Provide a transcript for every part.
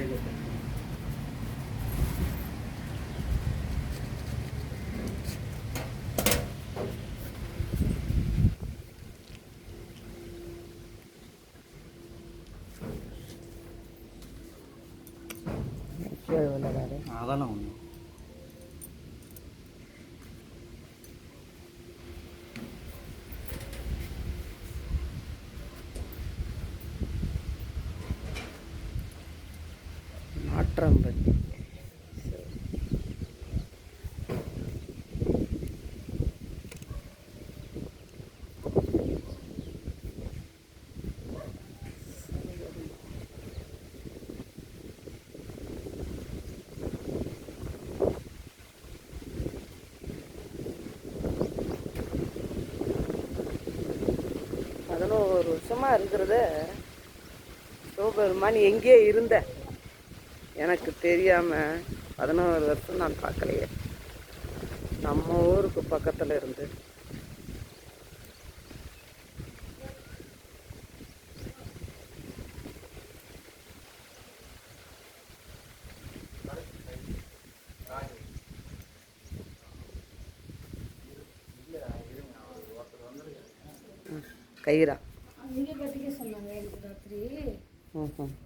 കൊണ്ടേക്കും അതാണ് ഒന്ന്. ஒன்று நாற்றம்பள்ளி பதினோரு வருஷமா இருக்கிறது. சிவபெருமான் எங்கே இருந்த? எனக்கு தெரியாமல் பதினோரு வருஷம் நான் பார்க்கலையே. நம்ம ஊருக்கு பக்கத்தில் இருந்து. ம், கயிறா.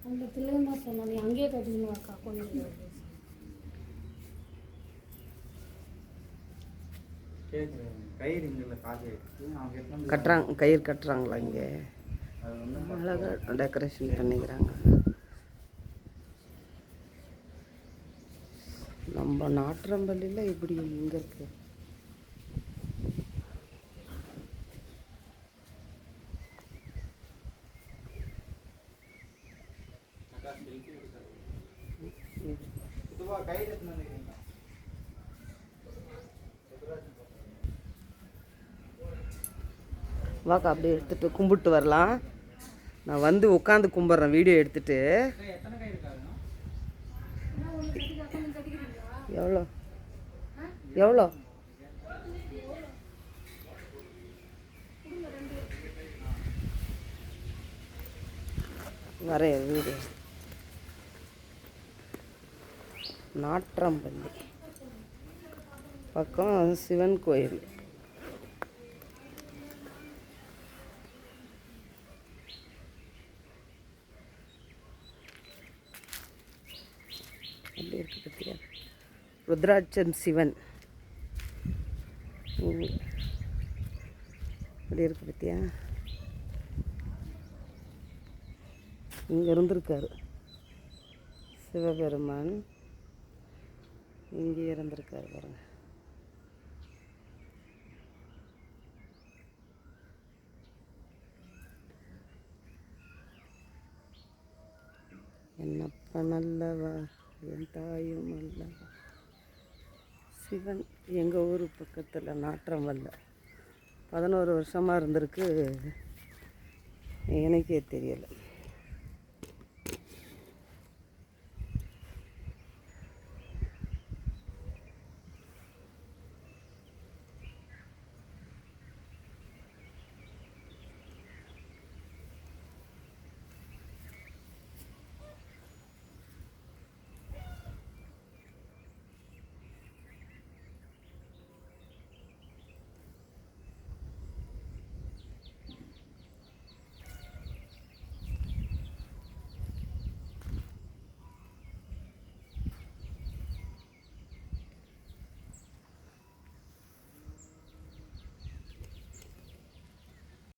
அந்த பிள்ளைங்க தான் சொன்னாங்க அங்கேயே கட்டிக்கணும் அக்கா கொஞ்சம் கட்டுறாங்க கயிறு கட்டுறாங்களா இங்கே? அழகாக டெக்கரேஷன் பண்ணிக்கிறாங்க. நம்ம நாற்றம்பள்ளியில் இப்படி இங்கே இருக்கு. வாக்கா அப்படியே எடுத்துகிட்டு கும்பிட்டு வரலாம். நான் வந்து உட்காந்து கும்பிட்றேன் வீடியோ எடுத்துட்டு. எவ்வளோ? எவ்வளோ? வரேன் வீடியோ நாற்றம்பள்ளி. பக்கம் சிவன் கோயில். எப்படி இருக்கு பத்தியா? ருத்ராட்சம் சிவன். ம். இப்படி இருக்கு பத்தியா? இங்கே இருந்திருக்காரு. சிவபெருமான். இங்கே இருந்திருக்காரு பாருங்க. என்னப்பா நல்லவா? என் தாயும் அல்லவா? சிவன் எங்கள் ஊர் பக்கத்தில் நாற்றம் வல்ல பதினோரு வருஷமாக இருந்திருக்கு. எனக்கே தெரியலை.